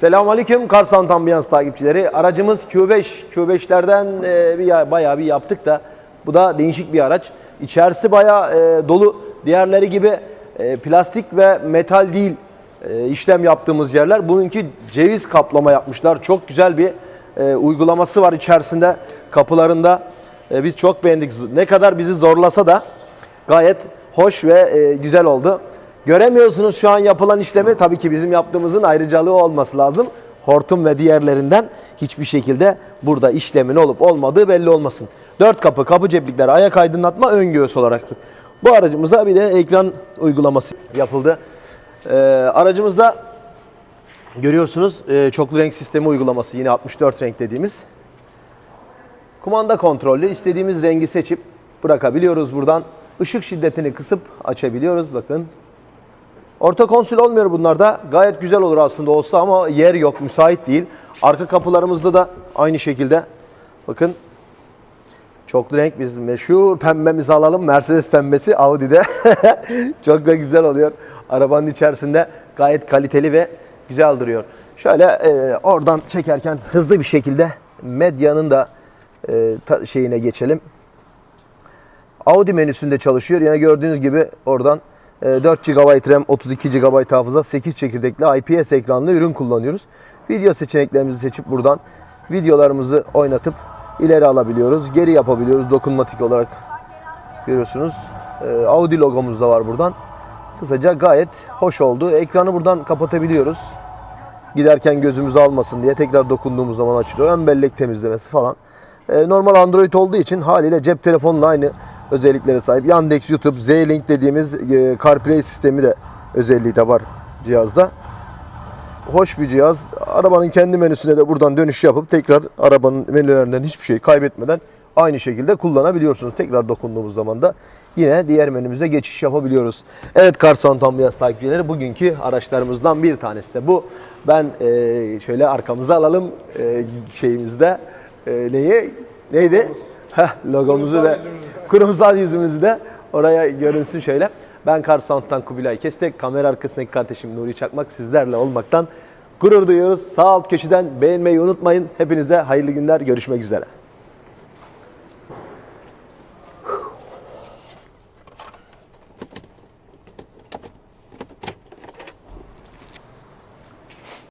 Selamünaleyküm Karsan Ambiyans takipçileri. Aracımız Q5. Q5'lerden e, bir ya- bayağı bir yaptık da bu da değişik bir araç. İçerisi bayağı e, dolu. Diğerleri gibi e, plastik ve metal değil e, işlem yaptığımız yerler. Bununki ceviz kaplama yapmışlar. Çok güzel bir e, uygulaması var içerisinde kapılarında. E, biz çok beğendik. Ne kadar bizi zorlasa da gayet hoş ve e, güzel oldu. Göremiyorsunuz şu an yapılan işlemi. Tabii ki bizim yaptığımızın ayrıcalığı olması lazım. Hortum ve diğerlerinden hiçbir şekilde burada işlemin olup olmadığı belli olmasın. Dört kapı, kapı ceplikleri, ayak aydınlatma ön göğüs olaraktır. Bu aracımıza bir de ekran uygulaması yapıldı. Ee, aracımızda görüyorsunuz e, çoklu renk sistemi uygulaması yine 64 renk dediğimiz. Kumanda kontrollü istediğimiz rengi seçip bırakabiliyoruz buradan. Işık şiddetini kısıp açabiliyoruz bakın. Orta konsül olmuyor bunlarda. Gayet güzel olur aslında olsa ama yer yok, müsait değil. Arka kapılarımızda da aynı şekilde. Bakın. Çoklu renk biz meşhur pembemizi alalım. Mercedes pembesi Audi'de. Çok da güzel oluyor. Arabanın içerisinde gayet kaliteli ve güzel duruyor. Şöyle e, oradan çekerken hızlı bir şekilde medyanın da e, ta- şeyine geçelim. Audi menüsünde çalışıyor. Yine gördüğünüz gibi oradan 4 GB RAM, 32 GB hafıza, 8 çekirdekli IPS ekranlı ürün kullanıyoruz. Video seçeneklerimizi seçip buradan videolarımızı oynatıp ileri alabiliyoruz. Geri yapabiliyoruz dokunmatik olarak görüyorsunuz. E, Audi logomuz da var buradan. Kısaca gayet hoş oldu. Ekranı buradan kapatabiliyoruz. Giderken gözümüzü almasın diye tekrar dokunduğumuz zaman açılıyor. Ön bellek temizlemesi falan. E, normal Android olduğu için haliyle cep telefonla aynı özelliklere sahip. Yandex, YouTube, Z-Link dediğimiz e, CarPlay sistemi de özelliği de var cihazda. Hoş bir cihaz. Arabanın kendi menüsüne de buradan dönüş yapıp tekrar arabanın menülerinden hiçbir şey kaybetmeden aynı şekilde kullanabiliyorsunuz. Tekrar dokunduğumuz zaman da yine diğer menümüze geçiş yapabiliyoruz. Evet Karson Tambiyas takipçileri bugünkü araçlarımızdan bir tanesi de bu. Ben e, şöyle arkamıza alalım e, şeyimizde e, neyi? Neydi? Heh, logomuzu ve kurumsal yüzümüzü de oraya görünsün şöyle. Ben Karsound'dan Kubilay Kestek, kamera arkasındaki kardeşim Nuri Çakmak sizlerle olmaktan gurur duyuyoruz. Sağ alt köşeden beğenmeyi unutmayın. Hepinize hayırlı günler, görüşmek üzere.